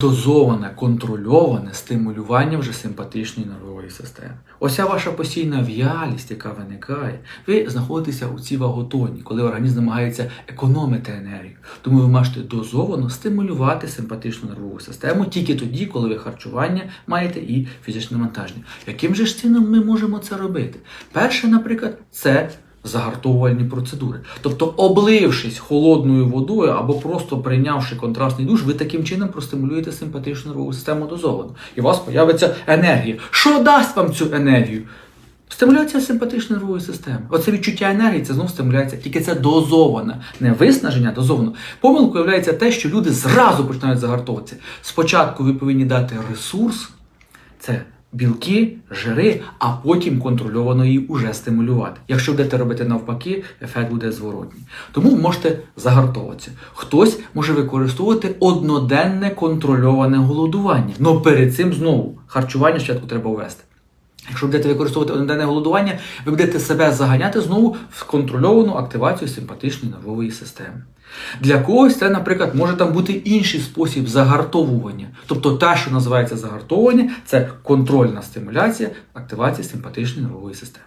дозоване, контрольоване стимулювання вже симпатичної нервової системи. Оця ваша постійна в'ялість, яка виникає, ви знаходитеся у цій ваготоні, коли організм намагається економити енергію. Тому ви можете дозовано стимулювати симпатичну нервову систему тільки тоді, коли ви харчування маєте і фізичне навантаження. Яким же ж чином ми можемо це робити? Перше, наприклад, це загартовувальні процедури. Тобто, облившись холодною водою або просто прийнявши контрастний душ, ви таким чином простимулюєте симпатичну нервову систему дозовано. І у вас появиться енергія. Що дасть вам цю енергію? Стимуляція симпатичної нервової системи. Оце відчуття енергії, це знову стимуляція, тільки це дозоване, не виснаження, дозовано. Помилкою є те, що люди зразу починають загартовуватися. Спочатку ви повинні дати ресурс, це білки, жири, а потім контрольовано її уже стимулювати. Якщо будете робити навпаки, ефект буде зворотній. Тому можете загартовуватися. Хтось може використовувати одноденне контрольоване голодування. але перед цим знову харчування спочатку треба ввести. Якщо будете використовувати одноденне голодування, ви будете себе заганяти знову в контрольовану активацію симпатичної нервової системи. Для когось це, наприклад, може там бути інший спосіб загартовування. Тобто те, що називається загартовування, це контрольна стимуляція активації симпатичної нервової системи.